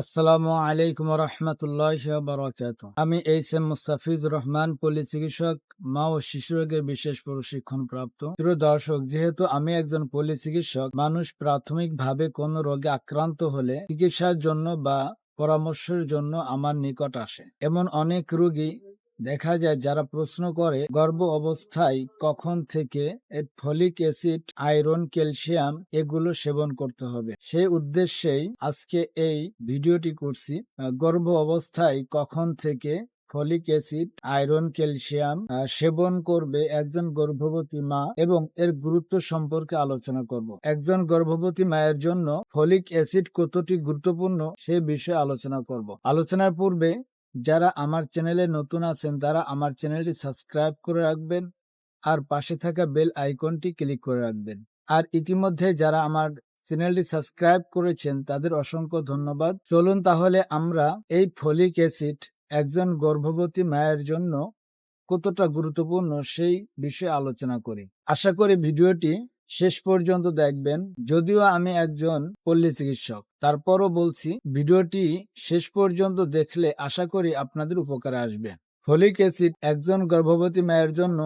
আসসালামু আলাইকুম রহমতুল্লাহ বারাকাত আমি এইচ এম মুস্তাফিজ রহমান পল্লী চিকিৎসক, মা ও শিশু রোগের বিশেষ প্রশিক্ষণ প্রাপ্ত প্রিয় দর্শক, যেহেতু আমি একজন পল্লী চিকিৎসক, মানুষ প্রাথমিকভাবে কোন রোগে আক্রান্ত হলে চিকিৎসার জন্য বা পরামর্শের জন্য আমার নিকট আসে। এমন অনেক রোগী দেখা যায় যারা প্রশ্ন করে, গর্ভ অবস্থায় কখন থেকে ফলিক অ্যাসিড, আয়রন, ক্যালসিয়াম এগুলো সেবন করতে হবে? সেই উদ্দেশ্যেই আজকে এই ভিডিওটি করছি। গর্ভ অবস্থায় কখন থেকে ফলিক অ্যাসিড, আয়রন, ক্যালসিয়াম সেবন করবে একজন গর্ভবতী মা এবং এর গুরুত্ব সম্পর্কে আলোচনা করব। একজন গর্ভবতী মায়ের জন্য ফলিক অ্যাসিড কতটি গুরুত্বপূর্ণ সে বিষয়ে আলোচনা করব। আলোচনার পূর্বে যারা আমার চ্যানেলে নতুন আছেন, তারা আমার চ্যানেলটি সাবস্ক্রাইব করে রাখবেন আর পাশে থাকা বেল আইকনটি ক্লিক করে রাখবেন। আর ইতিমধ্যে যারা আমার চ্যানেলটি সাবস্ক্রাইব করেছেন, তাদের অসংখ্য ধন্যবাদ। চলুন তাহলে আমরা এই ফলিক অ্যাসিড একজন গর্ভবতী মায়ের জন্য কতটা গুরুত্বপূর্ণ সেই বিষয়ে আলোচনা করি। আশা করি ভিডিওটি শেষ পর্যন্ত দেখবেন, যদিও আমি একজন পল্লী চিকিৎসক। তারপরও বলছি, ভিডিওটি শেষ পর্যন্ত দেখলে আশা করি আপনাদের উপকারে আসবে। ফলিক অ্যাসিড একজন গর্ভবতী মায়ের জন্য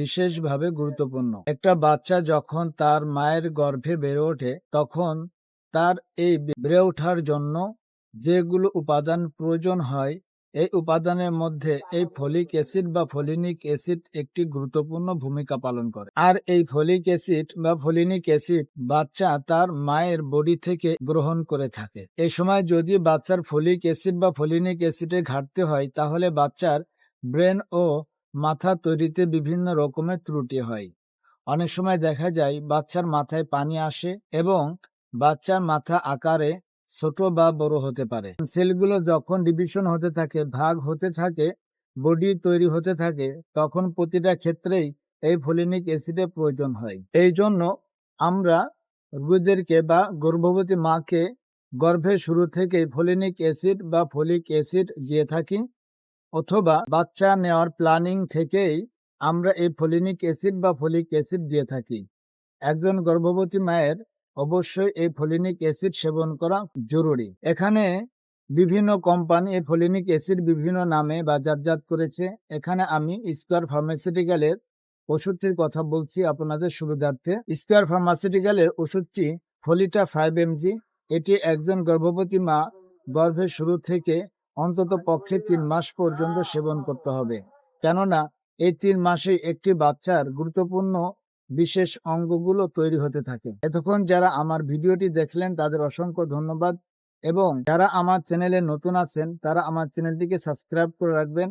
বিশেষভাবে গুরুত্বপূর্ণ। একটা বাচ্চা যখন তার মায়ের গর্ভে বেড়ে ওঠে, তখন তার এই বেড়ে ওঠার জন্য যেগুলো উপাদান প্রয়োজন হয় এই উপাদানের মধ্যে এই ফলিক অ্যাসিড বা ফলিনিক অ্যাসিড একটি গুরুত্বপূর্ণ ভূমিকা পালন করে। আর এই ফলিক অ্যাসিড বা ফলিনিক অ্যাসিড বাচ্চা তার মায়ের বডি থেকে গ্রহণ করে থাকে। এই সময় যদি বাচ্চার ফলিক অ্যাসিড বা ফলিনিক অ্যাসিডের ঘাটতি হয়, তাহলে বাচ্চার ব্রেন ও মাথা তৈরিতে বিভিন্ন রকমের ত্রুটি হয়। অনেক সময় দেখা যায়, বাচ্চার মাথায় পানি আসে এবং বাচ্চার মাথা আকারে ছোট বা বড় হতে পারে। সেলগুলো যখন ডিভিশন হতে থাকে, ভাগ হতে থাকে বডি তৈরি হতে থাকে, তখন প্রতিটা ক্ষেত্রেই এই ফলিনিক অ্যাসিডের প্রয়োজন হয়। এই জন্য আমরা রোগীদেরকে বা গর্ভবতী মাকে গর্ভের শুরু থেকে ফলিনিক অ্যাসিড বা ফলিক অ্যাসিড দিয়ে থাকি, অথবা বাচ্চা নেওয়ার প্ল্যানিং থেকেই আমরা এই ফলিনিক অ্যাসিড বা ফলিক অ্যাসিড দিয়ে থাকি। একজন গর্ভবতী মায়ের অবশ্যই এই ফলিনিক অ্যাসিড সেবন করা জরুরি। এখানে বিভিন্ন কোম্পানি এই ফলিনিক অ্যাসিড বিভিন্ন নামে বাজারজাত করেছে। এখানে আমি স্কোয়ার ফার্মাসিউটিক্যালের ওষুধটির কথা বলছি আপনাদের সুবিধার্থে। স্কোয়ার ফার্মাসিউটিক্যালের ওষুধটি ফলিটা ফাইভ এমজি। এটি একজন গর্ভবতী মা গর্ভের শুরু থেকে অন্তত পক্ষে তিন মাস পর্যন্ত সেবন করতে হবে। কেননা এই তিন মাসে একটি বাচ্চার গুরুত্বপূর্ণ বিশেষ অঙ্গগুলো তৈরি হতে থাকে। এতক্ষণ যারা আমার ভিডিওটি দেখলেন, তাদের অসংখ্য ধন্যবাদ। এবং যারা আমার চ্যানেলে নতুন আছেন, তারা আমার চ্যানেলটিকে সাবস্ক্রাইব করে রাখবেন।